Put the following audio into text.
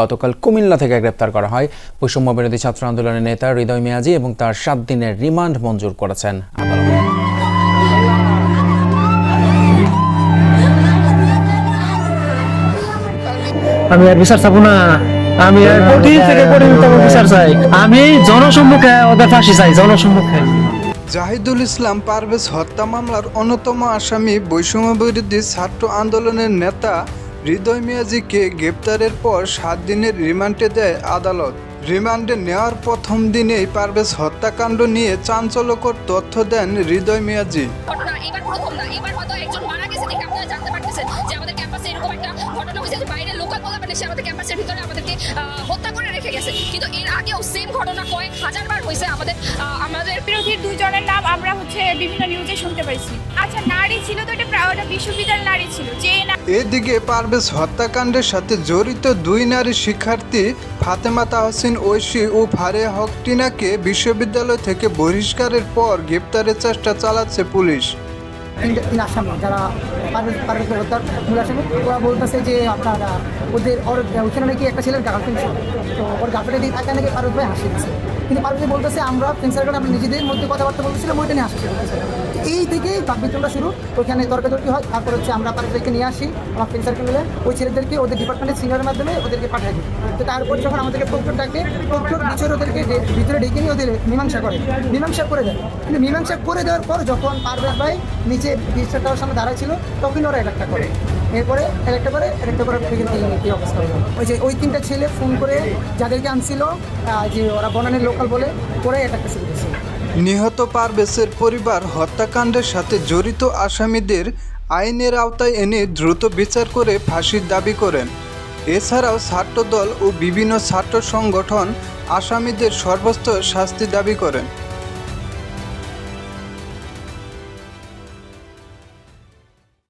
গতকাল কুমিল্লা থেকে গ্রেপ্তার করা হয়। বৈষম্য বিরোধী ছাত্র আন্দোলনের নেতা হৃদয় মিয়াজি এবং তার সাত দিনের রিমান্ড মঞ্জুর করেছেন আদালত। আমি আর বিচার চাবো না। আমি আর কঠিন থেকে কঠিনতম বিচার চাই। আমি জনসম্মুখে ওদের ফাঁসি চাই জনসম্মুখে। জাহিদুল ইসলাম পারভেজ হত্যা মামলার অন্যতম আসামি বৈষম্য বিরোধী ছাত্র আন্দোলনের নেতা হৃদয় মিয়াজিকে গ্রেপ্তারের পর সাত দিনের রিমান্ডে দেয় আদালত। রিমান্ডে নেওয়ার প্রথম দিনেই পারভেজ হত্যাকাণ্ড নিয়ে চাঞ্চল্যকর তথ্য দেন হৃদয় মিয়াজি। ঘটনা এবার প্রথম না এবার হয়তো একজন মারা গেছে দেখে আপনারা জানতে পারতেছেন যে আমাদের ক্যাম্পাসে এরকম একটা ঘটনা হয়েছে যে বাইরে লোকাল পোলাপান এসে আমাদের ক্যাম্পাসের ভিতরে আমাদেরকে আহ, হত্যা করে রেখে গেছে। কিন্তু এর আগেও সেম ঘটনা কয়েক হাজার হয়েছে আমাদের আমাদের বিরোধীর দুজনের নাম আমরা হচ্ছে বিভিন্ন নিউজে শুনতে পাইছি। আচ্ছা নারী ছিল তো প্রায় বিশ্ববিদ্যালয়ের নারী ছিল যে এদিকে পারভেজ হত্যাকাণ্ডের সাথে জড়িত দুই নারী শিক্ষার্থী ফাতেমা তাহসিন ঐশী ও ফারে হক টিনাকে বিশ্ববিদ্যালয় থেকে বহিষ্কারের পর গ্রেপ্তারের চেষ্টা চালাচ্ছে পুলিশ। যারা পারভেজ পারভেজের হত্যার মূল ওরা বলতেছে যে আপনারা ওদের ওর ওইখানে নাকি একটা ছেলের গার্লফ্রেন্ড তো ওর গার্লফ্রেন্ডের দিকে থাকা নাকি পারভেজ ভাই হাসি দিচ্ছে কিন্তু পারভেজ বলতেছে, আমরা ফ্রেন্ড সার্কেল আমরা নিজেদের মধ্যে কথাবার্তা বলতেছিলাম, ওইটা নিয়ে হাসি এই থেকেই বাকবিতরণটা শুরু। ওখানে তর্কাতর্কি হয়, তারপর হচ্ছে আমরা পারভেজকে নিয়ে আসি, আমার ফ্রেন্ড সার্কেল ওই ছেলেদেরকে ওদের ডিপার্টমেন্টের সিনিয়রের মাধ্যমে ওদেরকে পাঠাই দিই। তো তারপর যখন আমাদেরকে প্রক্টর ডাকে প্রক্টর ভিতরে ওদেরকে ভিতরে ডেকে নিয়ে ওদের মীমাংসা করে। মীমাংসা করে দেয়। কিন্তু মীমাংসা করে দেওয়ার পর যখন পারভেজ ভাই নিচে টাওয়ার সামনে দাঁড়ায় ছিল তখন ওরা একটা করে। এরপরে একটা করে একটা করে ওই যে ওই তিনটা ছেলে ফোন করে যাদেরকে আনছিল যে ওরা বনানের লোকাল বলে, ওরাই অ্যাটাকটা শুরু করেছিল নিহত পারভেজের পরিবার হত্যাকাণ্ডের সাথে জড়িত আসামিদের আইনের আওতায় এনে দ্রুত বিচার করে ফাঁসির দাবি করেন। এছাড়াও ছাত্রদল ও বিভিন্ন ছাত্র সংগঠন আসামিদের সর্বোচ্চ শাস্তি দাবি করেন।